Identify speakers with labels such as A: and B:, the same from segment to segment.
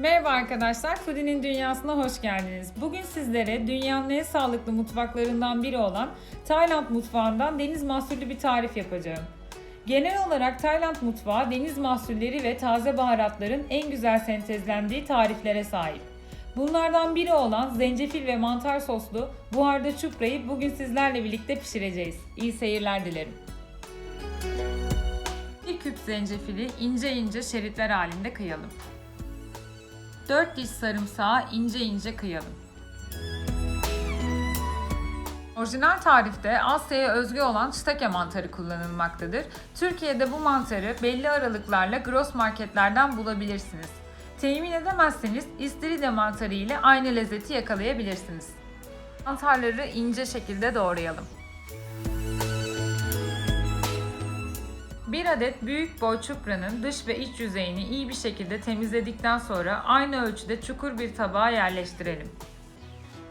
A: Merhaba arkadaşlar, Foodie'nin dünyasına hoş geldiniz. Bugün sizlere dünyanın en sağlıklı mutfaklarından biri olan Tayland mutfağından deniz mahsullü bir tarif yapacağım. Genel olarak Tayland mutfağı deniz mahsulleri ve taze baharatların en güzel sentezlendiği tariflere sahip. Bunlardan biri olan zencefil ve mantar soslu buharda çuprayı bugün sizlerle birlikte pişireceğiz. İyi seyirler dilerim. Bir küp zencefili ince ince şeritler halinde kıyalım. 4 diş sarımsağı ince ince kıyalım. Orijinal tarifte Asya'ya özgü olan shiitake mantarı kullanılmaktadır. Türkiye'de bu mantarı belli aralıklarla gross marketlerden bulabilirsiniz. Temin edemezseniz istiridye mantarı ile aynı lezzeti yakalayabilirsiniz. Mantarları ince şekilde doğrayalım. 1 adet büyük boy çupranın dış ve iç yüzeyini iyi bir şekilde temizledikten sonra aynı ölçüde çukur bir tabağa yerleştirelim.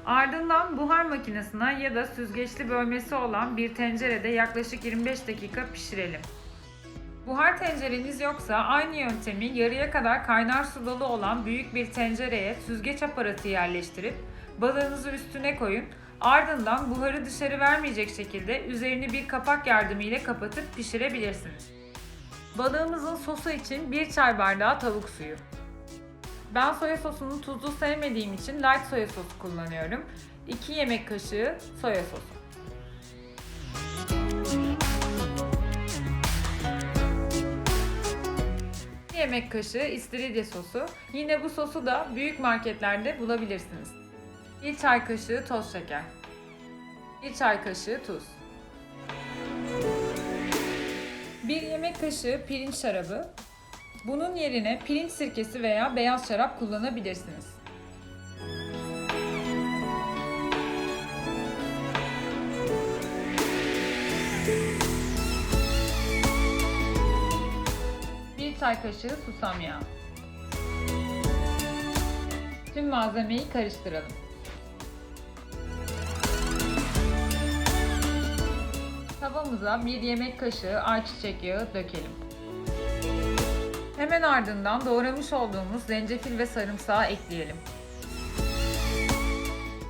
A: Ardından buhar makinesine ya da süzgeçli bölmesi olan bir tencerede yaklaşık 25 dakika pişirelim. Buhar tencereniz yoksa aynı yöntemi yarıya kadar kaynar su dolu olan büyük bir tencereye süzgeç aparatı yerleştirip balığınızı üstüne koyun. Ardından buharı dışarı vermeyecek şekilde üzerini bir kapak yardımıyla kapatıp pişirebilirsiniz. Balığımızın sosu için 1 çay bardağı tavuk suyu. Ben soya sosunu tuzlu sevmediğim için light soya sosu kullanıyorum. 2 yemek kaşığı soya sosu. Yemek kaşığı istiridye sosu. Yine bu sosu da büyük marketlerde bulabilirsiniz. 1 çay kaşığı toz şeker. 1 çay kaşığı tuz. 1 yemek kaşığı pirinç şarabı. Bunun yerine pirinç sirkesi veya beyaz şarap kullanabilirsiniz. Bir çay kaşığı susam yağı. Tüm malzemeyi karıştıralım. Tavamıza bir yemek kaşığı ayçiçek yağı dökelim. Hemen ardından doğramış olduğumuz zencefil ve sarımsağı ekleyelim.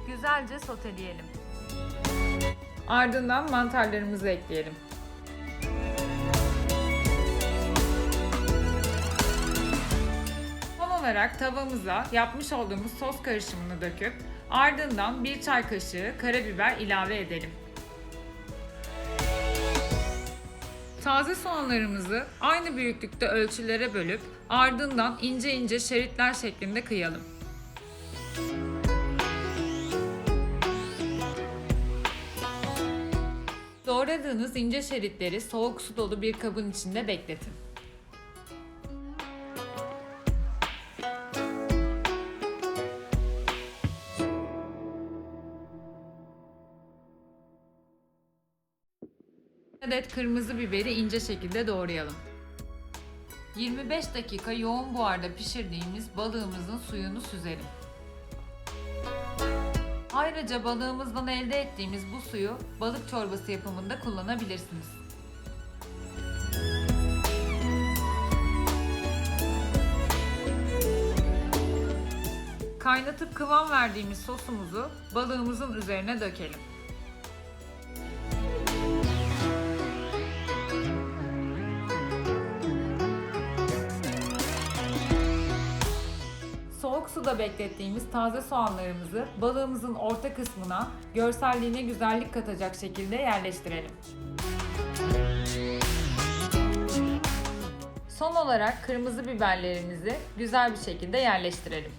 A: Güzelce soteleyelim. Ardından mantarlarımızı ekleyelim. Son olarak tavamıza yapmış olduğumuz sos karışımını döküp ardından bir çay kaşığı karabiber ilave edelim. Taze soğanlarımızı aynı büyüklükte ölçülere bölüp ardından ince ince şeritler şeklinde kıyalım. Doğradığınız ince şeritleri soğuk su dolu bir kabın içinde bekletin. Adet kırmızı biberi ince şekilde doğrayalım. 25 dakika yoğun buharda pişirdiğimiz balığımızın suyunu süzelim. Ayrıca balığımızdan elde ettiğimiz bu suyu balık çorbası yapımında kullanabilirsiniz. Kaynatıp kıvam verdiğimiz sosumuzu balığımızın üzerine dökelim. Suda beklettiğimiz taze soğanlarımızı balığımızın orta kısmına görselliğine güzellik katacak şekilde yerleştirelim. Son olarak kırmızı biberlerimizi güzel bir şekilde yerleştirelim.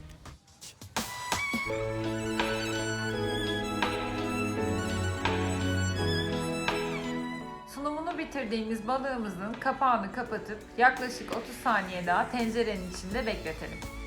A: Sunumunu bitirdiğimiz balığımızın kapağını kapatıp yaklaşık 30 saniye daha tencerenin içinde bekletelim.